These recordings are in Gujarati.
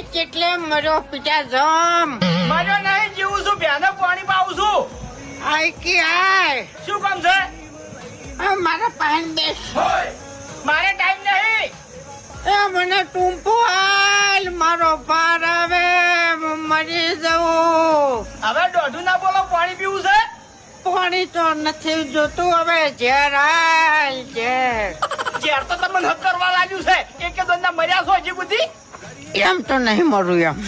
કેટલે મરો પિતા જમ. મારો નહીં જીવું છું બેનો પાણી પાવું છું. આય કે આય. શું કામ છે? આ મારા પાન બેસ. મારે ટાઈમ નહીં. એ મને ટૂંપો હાલ મારો પાર આવે મરી જવું હવે દોઢું ના બોલો પાણી પીવું છે? પાણી તો નથી જોતું હવે ઝેર હાલ ઝેર. ઝેર તો તમને હક કરવા લાગ્યું છે. એક કે દોડના મર્યા છો હજી બુદ્ધિ એમ તો નહીં મરું એમ.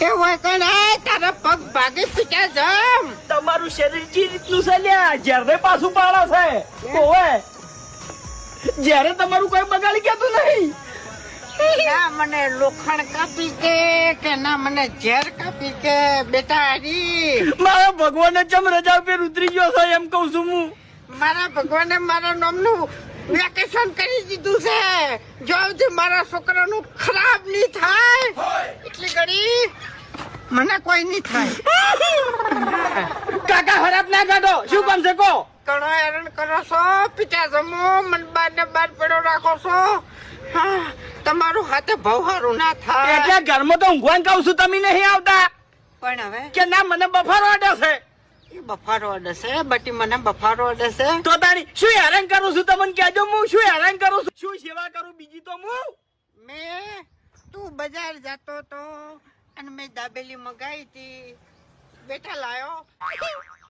એ હોય તારા પગ ભાગી પીટા જમ તમારું શરીર જે રીતનું છે લ્યા? ઝેરને પાછું પાડે છે. ઓવે. જ્યારે તમારું કોઈ બગાડી ગયું નહીં. ના મને લોખંડ કાપી કે કે ના મને ઝેર કાપી કે બેટા હરી. મારા ભગવાને ચમ રજા ઉપર ઉતરી ગયો છે એમ કઉ છું હું. મારા ભગવાને મારા નામનું વેકેશન કરી દીધું છે. જો સુધી મારા છોકરાનું ખરાબ નહીં થાય. એટલી ઘડી મને કોઈ નહીં થાય. કાકા ખરાબ ના કાઢો શું કામ છે કો ઘણો હેરાન કરો છો. પિતા જમો મન બાર ને બાર પડ્યો રાખો છો. તમારું હાથે બહુ સારું ના થાય. એટલે ઘરમાં તો ઊંઘવાન કહું છું તમે નહીં આવતા. પણ હવે કે ના મને બફારો અડે છે. બફારો અડે બટી મને બફારો અડે તો તારી શું હેરાન કરું છું? તમને કહેજો હું શું હેરાન કરું છું? શું સેવા કરું બીજી તો હું? મે તું બજાર જતો તો અને મેં દાબેલી મગાઈ હતી. બેટા લાયો.